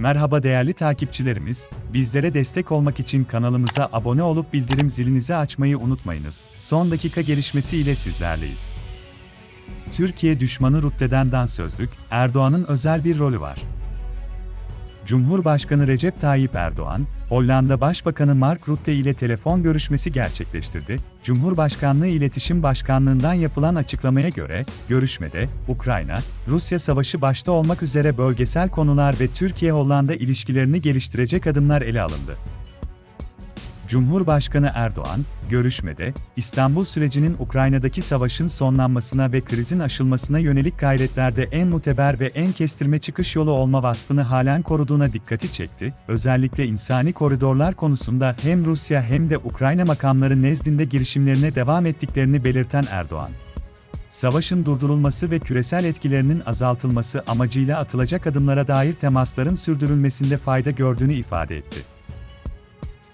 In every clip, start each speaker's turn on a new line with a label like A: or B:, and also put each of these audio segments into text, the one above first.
A: Merhaba değerli takipçilerimiz, bizlere destek olmak için kanalımıza abone olup bildirim zilinizi açmayı unutmayınız. Son dakika gelişmesi ile sizlerleyiz. Türkiye düşmanı Rutte'den dansözlük, Erdoğan'ın özel bir rolü var. Cumhurbaşkanı Recep Tayyip Erdoğan, Hollanda Başbakanı Mark Rutte ile telefon görüşmesi gerçekleştirdi. Cumhurbaşkanlığı İletişim Başkanlığından yapılan açıklamaya göre, görüşmede, Ukrayna, Rusya savaşı başta olmak üzere bölgesel konular ve Türkiye-Hollanda ilişkilerini geliştirecek adımlar ele alındı. Cumhurbaşkanı Erdoğan, görüşmede, İstanbul sürecinin Ukrayna'daki savaşın sonlanmasına ve krizin aşılmasına yönelik gayretlerde en muteber ve en kestirme çıkış yolu olma vasfını halen koruduğuna dikkati çekti, özellikle insani koridorlar konusunda hem Rusya hem de Ukrayna makamları nezdinde girişimlerine devam ettiklerini belirten Erdoğan, savaşın durdurulması ve küresel etkilerinin azaltılması amacıyla atılacak adımlara dair temasların sürdürülmesinde fayda gördüğünü ifade etti.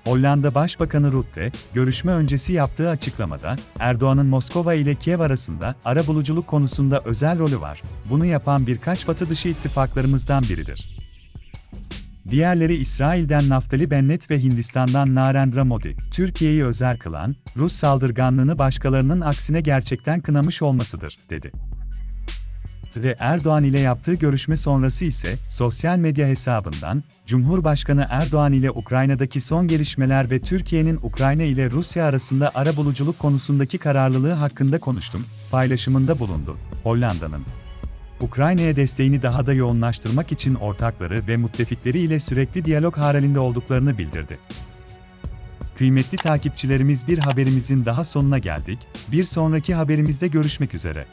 A: Hollanda Başbakanı Rutte, görüşme öncesi yaptığı açıklamada, Erdoğan'ın Moskova ile Kiev arasında arabuluculuk konusunda özel rolü var. Bunu yapan birkaç batı dışı ittifaklarımızdan biridir. Diğerleri İsrail'den Naftali Bennett ve Hindistan'dan Narendra Modi, Türkiye'yi özel kılan, Rus saldırganlığını başkalarının aksine gerçekten kınamış olmasıdır, dedi ve Erdoğan ile yaptığı görüşme sonrası ise sosyal medya hesabından Cumhurbaşkanı Erdoğan ile Ukrayna'daki son gelişmeler ve Türkiye'nin Ukrayna ile Rusya arasında arabuluculuk konusundaki kararlılığı hakkında konuştum paylaşımında bulundu. Hollanda'nın Ukrayna'ya desteğini daha da yoğunlaştırmak için ortakları ve müttefikleri ile sürekli diyalog halinde olduklarını bildirdi. Kıymetli takipçilerimiz bir haberimizin daha sonuna geldik. Bir sonraki haberimizde görüşmek üzere.